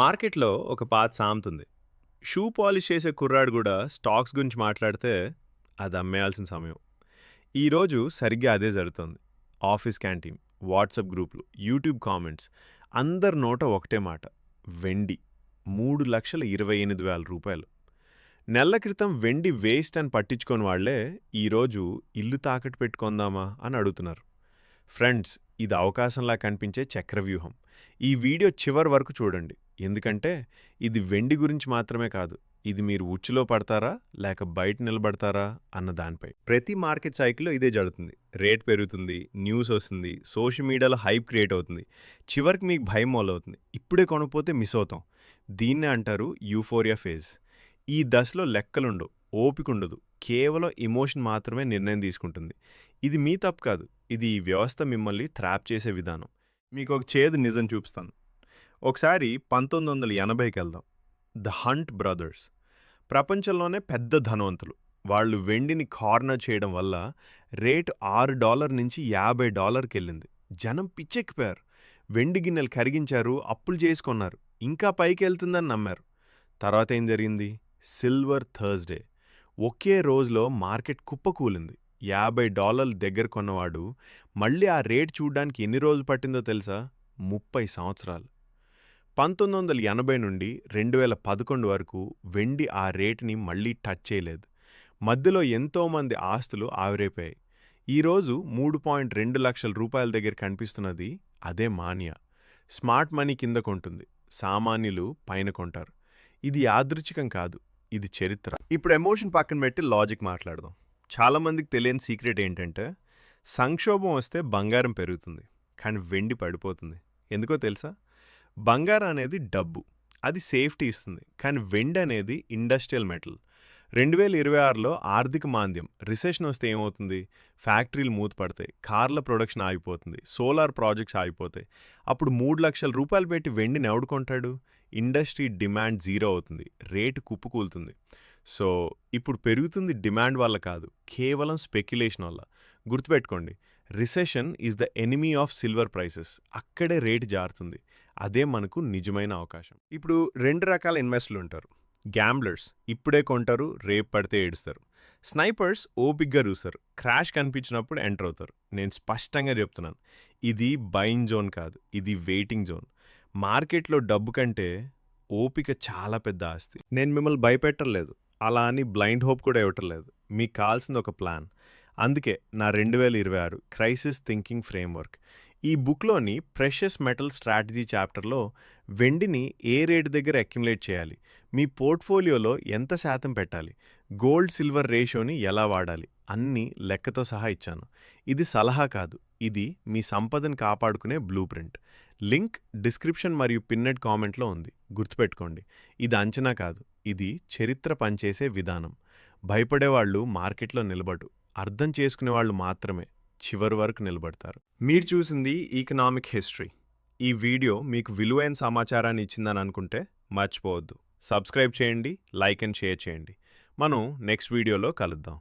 మార్కెట్లో ఒక పాత సామెతుంది. షూ పాలిష్ చేసే కుర్రాడు కూడా స్టాక్స్ గురించి మాట్లాడితే అది అమ్మేయాల్సిన సమయం. ఈరోజు సరిగ్గా అదే జరుగుతుంది. ఆఫీస్ క్యాంటీన్ వాట్సాప్ గ్రూపులు యూట్యూబ్ కామెంట్స్ అందరి నోట ఒకటే మాట వెండి. మూడు లక్షల ఇరవై ఎనిమిది వేల రూపాయలు. నెల క్రితం వెండి వేస్ట్ అని పట్టించుకొని వాళ్ళే ఈరోజు ఇల్లు తాకట్టు పెట్టుకుందామా అని అడుగుతున్నారు. ఫ్రెండ్స్ ఇది అవకాశంలా కనిపించే చక్రవ్యూహం. ఈ వీడియో చివరి వరకు చూడండి. ఎందుకంటే ఇది వెండి గురించి మాత్రమే కాదు. ఇది మీరు ఉచ్చులో పడతారా లేక బయట నిలబడతారా అన్న దానిపై. ప్రతి మార్కెట్ సైకిల్లో ఇదే జరుగుతుంది. రేట్ పెరుగుతుంది న్యూస్ వస్తుంది సోషల్ మీడియాలో హైప్ క్రియేట్ అవుతుంది. చివరికి మీకు భయం మొదలవుతుంది. ఇప్పుడే కొనకపోతే మిస్ అవుతాం. దీన్నే అంటారు యూఫోరియా ఫేజ్. ఈ దశలో లెక్కలుండవు ఓపిక ఉండదు. కేవలం ఎమోషన్ మాత్రమే నిర్ణయం తీసుకుంటుంది. ఇది మీ తప్పు కాదు. ఇది ఈ వ్యవస్థ మిమ్మల్ని ట్రాప్ చేసే విధానం. మీకు ఒక చేదు నిజం చూపిస్తాను. ఒకసారి పంతొమ్మిది వందల ఎనభైకి వెళ్దాం ద హంట్ బ్రదర్స్. ప్రపంచంలోనే పెద్ద ధనవంతులు. వాళ్ళు వెండిని కార్నర్ చేయడం వల్ల రేటు ఆరు డాలర్ నుంచి యాభై డాలర్కి వెళ్ళింది జనం పిచ్చెక్కిపోయారు. వెండి గిన్నెలు కరిగించారు అప్పులు చేసుకున్నారు. ఇంకా పైకి వెళ్తుందని నమ్మారు. తర్వాత ఏం జరిగింది? Silver Thursday. ఒకే రోజులో మార్కెట్ కుప్పకూలింది యాభై డాలర్ల దగ్గర కొన్నవాడు మళ్ళీ ఆ రేట్ చూడ్డానికి ఎన్ని రోజులు పట్టిందో తెలుసా? ముప్పై సంవత్సరాలు. పంతొమ్మిది వందల ఎనభై నుండి రెండు వేల పదకొండు వరకు వెండి ఆ రేటుని మళ్ళీ టచ్ చేయలేదు. మధ్యలో ఎంతోమంది ఆస్తులు ఆవిరైపోయాయి. ఈరోజు మూడు పాయింట్ రెండు లక్షల రూపాయల దగ్గర కనిపిస్తున్నది అదే మాన్య. స్మార్ట్ మనీ కింద కొంటుంది. సామాన్యులు పైన కొంటారు. ఇది యాదృచ్ఛికం కాదు. ఇది చరిత్ర. ఇప్పుడు ఎమోషన్ పక్కన పెట్టి లాజిక్ మాట్లాడదాం. చాలామందికి తెలియని సీక్రెట్ ఏంటంటే సంక్షోభం వస్తే బంగారం పెరుగుతుంది. కానీ వెండి పడిపోతుంది. ఎందుకో తెలుసా? బంగారం అనేది డబ్బు అది సేఫ్టీ ఇస్తుంది. కానీ వెండి అనేది ఇండస్ట్రియల్ మెటల్. రెండు వేల ఇరవై ఆరులో ఆర్థిక మాంద్యం రిసెషన్ వస్తే ఏమవుతుంది? ఫ్యాక్టరీలు మూతపడతాయి కార్ల ప్రొడక్షన్ ఆగిపోతుంది సోలార్ ప్రాజెక్ట్స్ ఆగిపోతాయి. అప్పుడు మూడు లక్షల రూపాయలు పెట్టి వెండిని ఎవడుకుంటాడు ఇండస్ట్రీ డిమాండ్ జీరో అవుతుంది రేటు కుప్పుకూలుతుంది సో ఇప్పుడు పెరుగుతుంది డిమాండ్ వల్ల కాదు కేవలం స్పెక్యులేషన్ వల్ల. గుర్తుపెట్టుకోండి recession is the enemy of silver prices అక్కడే రేటు జారుతుంది. అదే మనకు నిజమైన అవకాశం. ఇప్పుడు రెండు రకాల ఇన్వెస్టర్లు ఉంటారు. గ్యాంబ్లర్స్ ఇప్పుడే కొంటారు రేపు పడితే ఏడుస్తారు. స్నైపర్స్ ఓపిక్గా చూస్తారు. క్రాష్ కనిపించినప్పుడు ఎంటర్ అవుతారు. నేను స్పష్టంగా చెప్తున్నాను. ఇది బయింగ్ జోన్ కాదు. ఇది వెయిటింగ్ జోన్. మార్కెట్లో డబ్బు కంటే ఓపిక చాలా పెద్ద ఆస్తి. నేను మిమ్మల్ని భయపెట్టలేదు అలా అని బ్లైండ్ హోప్ కూడా ఇవ్వటలేదు మీకు కావాల్సింది ఒక ప్లాన్. అందుకే నా రెండు వేల ఇరవై ఆరు క్రైసిస్ థింకింగ్ ఫ్రేమ్వర్క్. ఈ బుక్లోని ప్రెషస్ మెటల్ స్ట్రాటజీ చాప్టర్లో వెండిని ఏ రేటు దగ్గర అక్యుములేట్ చేయాలి? మీ పోర్ట్ఫోలియోలో ఎంత శాతం పెట్టాలి? గోల్డ్ సిల్వర్ రేషియోని ఎలా వాడాలి? అన్నీ లెక్కతో సహా ఇచ్చాను. ఇది సలహా కాదు. ఇది మీ సంపదను కాపాడుకునే బ్లూ ప్రింట్. లింక్ డిస్క్రిప్షన్ మరియు పిన్నెడ్ కామెంట్లో ఉంది. గుర్తుపెట్టుకోండి. ఇది అంచనా కాదు. ఇది చరిత్ర పనిచేసే విధానం. భయపడేవాళ్ళు మార్కెట్లో నిలబడు. అర్థం చేసుకునేవాళ్ళు మాత్రమే. చివరి వరకు నిలబడతారు. మీరు చూసింది ఈకనామిక్ హిస్టరీ ఈ వీడియో మీకు విలువైన సమాచారాన్ని ఇచ్చిందని అనుకుంటే మర్చిపోవద్దు. సబ్స్క్రైబ్ చేయండి లైక్ అండ్ షేర్ చేయండి. మనం నెక్స్ట్ వీడియోలో కలుద్దాం.